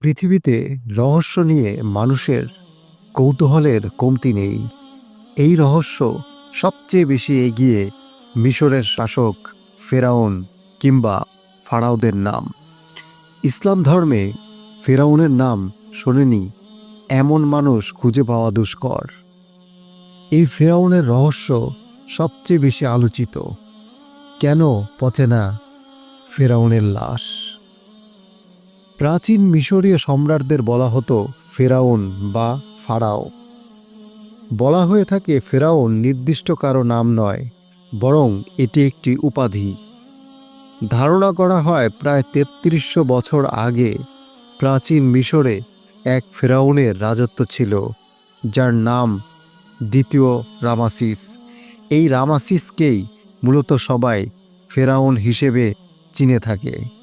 পৃথিবীতে রহস্য নিয়ে মানুষের কৌতূহলের কমতি নেই। এই রহস্য সবচেয়ে বেশি এগিয়ে মিশরের শাসক ফেরাউন কিংবা ফারাওদের নাম। ইসলাম ধর্মে ফেরাউনের নাম শোনেনি, এমন মানুষ খুঁজে পাওয়া দুষ্কর। এই ফেরাউনের রহস্য সবচেয়ে বেশি আলোচিত। কেন পচে না ফেরাউনের লাশ? প্রাচীন মিশরীয় সম্রাটদের বলা হতো ফেরাউন বা ফারাও। বলা হয়ে থাকে ফেরাউন নির্দিষ্ট কারও নাম নয়, বরং এটি একটি উপাধি। ধারণা করা হয় প্রায় তেত্রিশশো বছর আগে প্রাচীন মিশরে এক ফেরাউনের রাজত্ব ছিল, যার নাম দ্বিতীয় রামাসিস। এই রামাসিসকেই মূলত সবাই ফেরাউন হিসেবে চিনে থাকে।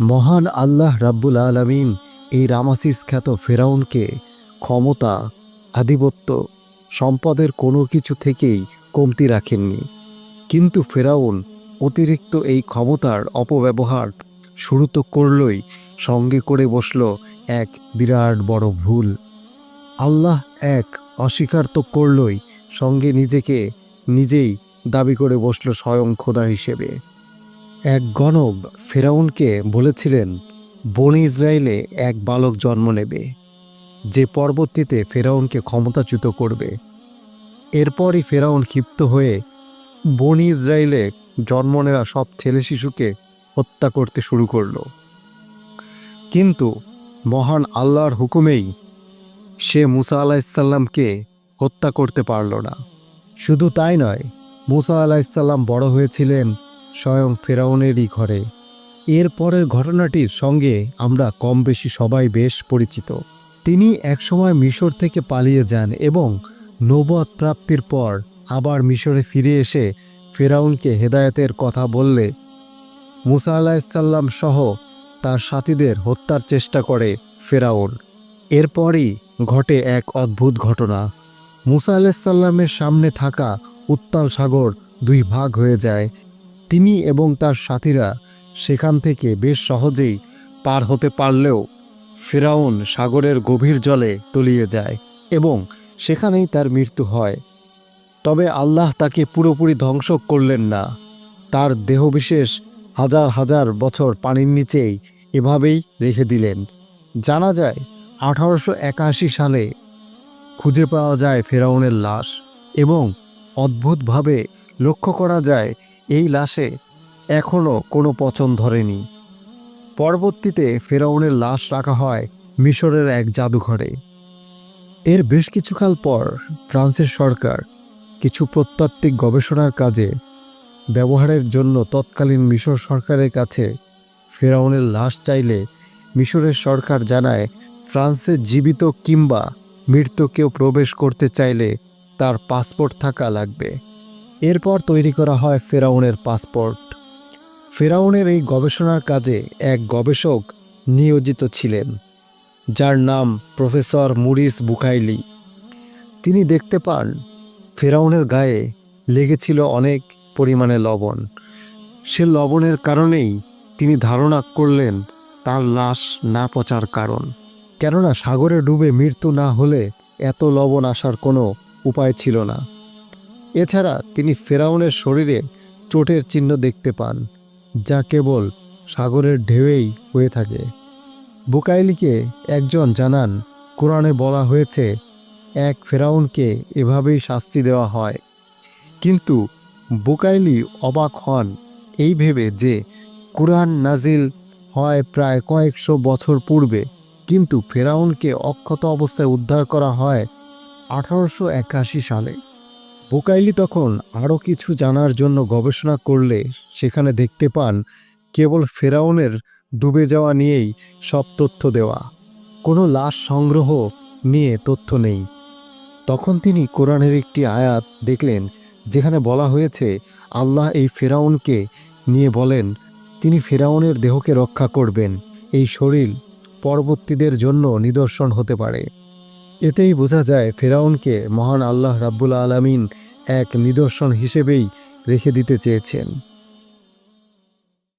মহান আল্লাহ রাব্বুল আলমিন এই রামাসিস খ্যাত ফেরাউনকে ক্ষমতা, আধিপত্য, সম্পদের কোনো কিছু থেকেই কমতি রাখেননি। কিন্তু ফেরাউন অতিরিক্ত এই ক্ষমতার অপব্যবহার শুরু তো করলই, সঙ্গে করে বসল এক বিরাট বড় ভুল। আল্লাহ এক অস্বীকার তো করলই, সঙ্গে নিজেকে নিজেই দাবি করে বসল স্বয়ং খোদা হিসেবে। এক গণব ফেরাউনকে বলেছিলেন, বনি ইসরায়েলে এক বালক জন্ম নেবে, যে পরবর্তীতে ফেরাউনকে ক্ষমতাচ্যুত করবে। এরপরই ফেরাউন ক্ষিপ্ত হয়ে বনি ইসরায়েলে জন্ম নেওয়া সব ছেলে শিশুকে হত্যা করতে শুরু করল। কিন্তু মহান আল্লাহর হুকুমেই সে মুসা আলাহিসাল্লামকে হত্যা করতে পারল না। শুধু তাই নয়, মুসা আলাহিসাল্লাম বড় হয়েছিলেন স্বয়ং ফেরাউনেরই ঘরে। এর পরের ঘটনাটির সঙ্গে আমরা কম বেশি সবাই বেশ পরিচিত। তিনি একসময় মিশর থেকে পালিয়ে যান এবং নবদ প্রাপ্তির পর আবার মিশরে ফিরে এসে ফেরাউনকে হেদায়েতের কথা বললে। মুসা আলাহিসাল্লাম সহ তার সাথীদের হত্যার চেষ্টা করে ফেরাউন। এরপরই ঘটে এক অদ্ভুত ঘটনা। মুসা আলাহিসাল্লামের সামনে থাকা উত্তাল সাগর দুই ভাগ হয়ে যায়। তিনি এবং তার সাথীরা সেখান থেকে বেশ সহজেই পার হতে পারলেও ফেরাউন সাগরের গভীর জলে তলিয়ে যায় এবং সেখানেই তার মৃত্যু হয়। তবে আল্লাহ তাকে পুরোপুরি ধ্বংস করলেন না। তার দেহবিশেষ হাজার হাজার বছর পানির নিচেই এভাবেই রেখে দিলেন। জানা যায়, আঠারোশো একাশি সালে খুঁজে পাওয়া যায় ফেরাউনের লাশ এবং অদ্ভুতভাবে লক্ষ্য করা যায় এই লাশে এখনও কোনো পচন ধরেনি। পরবর্তীতে ফেরাউনের লাশ রাখা হয় মিশরের এক জাদুঘরে। এর বেশ কিছুকাল পর ফ্রান্সের সরকার কিছু প্রত্যাত্ত্বিক গবেষণার কাজে ব্যবহারের জন্য তৎকালীন মিশর সরকারের কাছে ফেরাউনের লাশ চাইলে মিশরের সরকার জানায়, ফ্রান্সে জীবিত কিংবা মৃত কেউ প্রবেশ করতে চাইলে তার পাসপোর্ট থাকা লাগবে। এরপর তৈরি করা হয় ফেরাউনের পাসপোর্ট। ফেরাউনের এই গবেষণার কাজে এক গবেষক নিয়োজিত ছিলেন, যার নাম প্রফেসর মুরিস বুকাইলি তিনি দেখতে পান, ফেরাউনের গায়ে লেগেছিল অনেক পরিমাণে লবণ। সে লবণের কারণেই তিনি ধারণা করলেন, তার লাশ না পচার কারণ। কেননা সাগরে ডুবে মৃত্যু না হলে এত লবণ আসার কোনো উপায় ছিল না। এছাড়া তিনি ফেরাউনের শরীরে চোটের চিহ্ন দেখতে পান, যা কেবল সাগরের ঢেউয়েই হয়ে থাকে। বুকাইলিকে একজন জানান, কোরআনে বলা হয়েছে, এক ফেরাউনকে এভাবেই শাস্তি দেওয়া হয়। কিন্তু বুকাইলি অবাক হন এই ভেবে যে কোরআন নাজিল হয় প্রায় কয়েকশো বছর পূর্বে, কিন্তু ফেরাউনকে অক্ষত অবস্থায় উদ্ধার করা হয় আঠারোশো একাশি সালে। বুকাইলি তখন আরও কিছু জানার জন্য গবেষণা করলে সেখানে দেখতে পান, কেবল ফেরাউনের ডুবে যাওয়া নিয়েই সব তথ্য দেওয়া। কোনো লাশ সংগ্রহ নিয়ে তথ্য নেই। তখন তিনি কোরআনের একটি আয়াত দেখলেন, যেখানে বলা হয়েছে, আল্লাহ এই ফেরাউনকে নিয়ে বলেন, তিনি ফেরাউনের দেহকে রক্ষা করবেন। এই শরীর পরবর্তীদের জন্য নিদর্শন হতে পারে। এতেই বোঝা যায় ফেরাউনকে মহান আল্লাহ রাব্বুল আলমিন এক নিদর্শন হিসেবেই রেখে দিতে চেয়েছেন।